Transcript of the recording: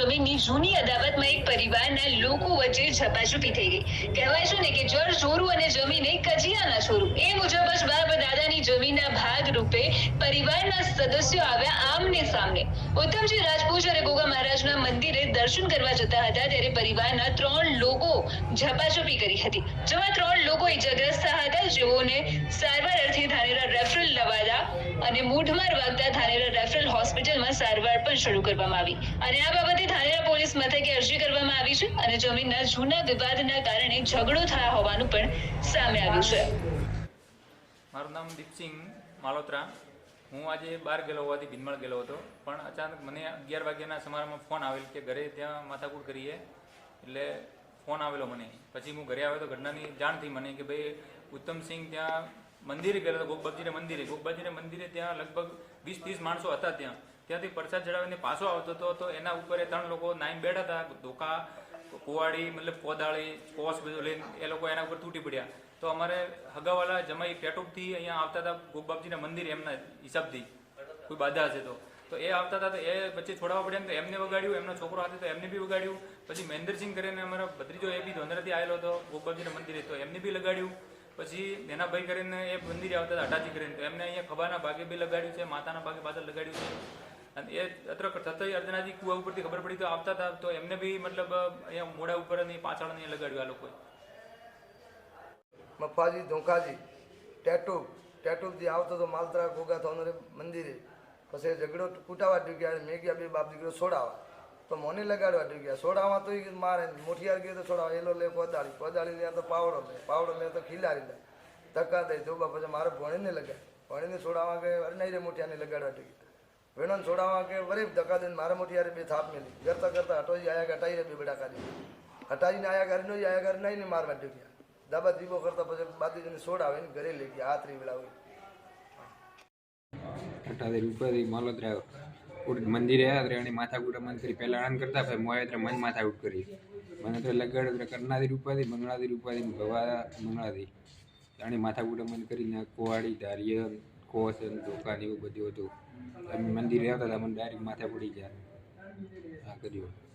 જમીનની જૂની અદાવતમાં એક પરિવારના લોકો વચ્ચે ઝપાઝપી થઈ ગઈ. કહેવાય છે ને કે જળ જોરું અને જમીને કજિયાના છોરું એ મુજબ જ બાપ દાદાની જમીનના ભાગ રૂપે પરિવારના સદસ્યો આવ્યા આમને સામને. ઉત્તમજી રાજપૂત અને ગોગા મહારાજના મંદિરે દર્શન કરવા જતા હતા ત્યારે પરિવારના ત્રણ લોકો ઝપાઝપી કરી હતી. જેમાં ત્રણ લોકો ઇજાગ્રસ્ત હતા, જેઓને સારવાર અર્થે ધાનેરા રેફરલ લવાદા અને મૂઢમાર વાગતા ધાનેરા રેફરલ હોસ્પિટલમાં સારવાર પણ શરૂ કરવામાં આવી. અને આ બાબતે ધાનેરા પોલીસ મથકે અરજી કરવામાં આવી છે અને જમીનના જૂના વિવાદના કારણે ઝઘડો થયા હોવાનું પણ સામે આવ્યું છે. મારું નામ દીપસિંહ માલોત્રા. હું આજે બહાર ગયેલો હોવાથી ભીનમાળ ગયેલો હતો. પણ અચાનક મને અગિયાર વાગ્યાના સમારામાં ફોન આવેલ કે ઘરે ત્યાં માથાકૂટ કરીએ. એટલે ફોન આવેલો મને. પછી હું ઘરે આવ્યો તો ઘટનાની જાણ થઈ મને કે ભાઈ, ઉત્તમસિંહ ત્યાં મંદિરે ગયેલો હતો ગોગબાજીના મંદિરે. ગોગબાજીના મંદિરે ત્યાં લગભગ વીસ ત્રીસ માણસો હતા ત્યાં. ત્યાંથી પ્રસાદ ચડાવીને પાછો આવતો હતો, તો એના ઉપર એ ત્રણ લોકો નાઈન બેઠા હતા, ધોકા, કુવાડી, મતલબ કોદાળી કોસ બધું લઈને એ લોકો એના ઉપર તૂટી પડ્યા. તો અમારે હગાવાલા જમાઈ પેટુકથી અહીંયા આવતા હતા ગોગબાપજીના મંદિર એમના હિસાબથી. કોઈ બાધા હશે તો. તો એ આવતા હતા, તો એ પછી છોડાવવા પડ્યા તો એમને વગાડ્યું, એમનો છોકરો હતો તો એમને બી વગાડ્યું. પછી મહેન્દ્રસિંહ કરીને અમારો ભત્રીજો એ બી ધોંધરાથી આવેલો હતો ગોગબાપજીના મંદિરે, તો એમને બી લગાડ્યું. પછી એના ભાઈ કરીને એ મંદિરે આવતા હતા અટાજી કરીને, તો એમને અહીંયા ખભાના ભાગે બી લગાડ્યું છે, માતાના ભાગે પાછળ લગાડ્યું છે. અને એ અત્ર થતા અર્જનાજી કુવા ઉપરથી ખબર પડી તો આવતા હતા, તો એમને બી મતલબ અહીંયા મોઢા ઉપર અને પાછળ ને લગાડ્યું આ લોકોએ. મફાજી, ધોંકાજી, ટેટુ ટેટુથી આવતો તો માલતરા ગોગા થોનરે મંદિરે. પછી ઝઘડો કૂટાવા અને મેં ગયા બે બાપ દીકરો છોડાવા તો મને લગાડવા ડૂગ્યા છોડાવા તો ઈ મારે મોઠિયાર ગયો તો છોડાવા એલો લે કોદાળી કોદાળી લે તો પાવડો લે. પાવડો લે તો ખીલારી લે. ધક્કા દઈ જો બાપ પછી મારે ભણીને લગાડ ભણીને છોડાવા કે નહીં રે મોઠિયાને લગાડવા ડૂગ્યા વેણોને છોડાવા કે વરે ધક્કા દઈને મારે યારે બે થાપ મેલી. કરતા કરતા હટોઈ આયા હટાઈ રે બે બેડા કાઢી હટાઈને આયા ઘરે નહીં આયા ઘર નહીં ને મારવા ગયા દાબા દીવો કરતા પછી બાજુજીને છોડાવે ને ઘરે લઈ ગયા હાથરી વેળાવી અઠાદી રૂપિયાથી માલોત્રા ઉડ મંદિરે આવ્યા ત્યારે એની માથાકૂટ મન કરી પહેલાં આનંદ કરતા, પછી મોયા ત્યારે મન માથાકૂટ કરી. મને તો લગાડ્યો એટલે કરનાથી રૂપાથી મંગળાદી રૂપાથી ભવા મંગળાથી એની માથાકૂટ મન કરીને કોવાડી ધારીય કોસ અને ધોકા એવું બધું હતું. અમે મંદિરે આવતા હતા મને ડાયરેક્ટ માથા પડી ગયા. આ કર્યું.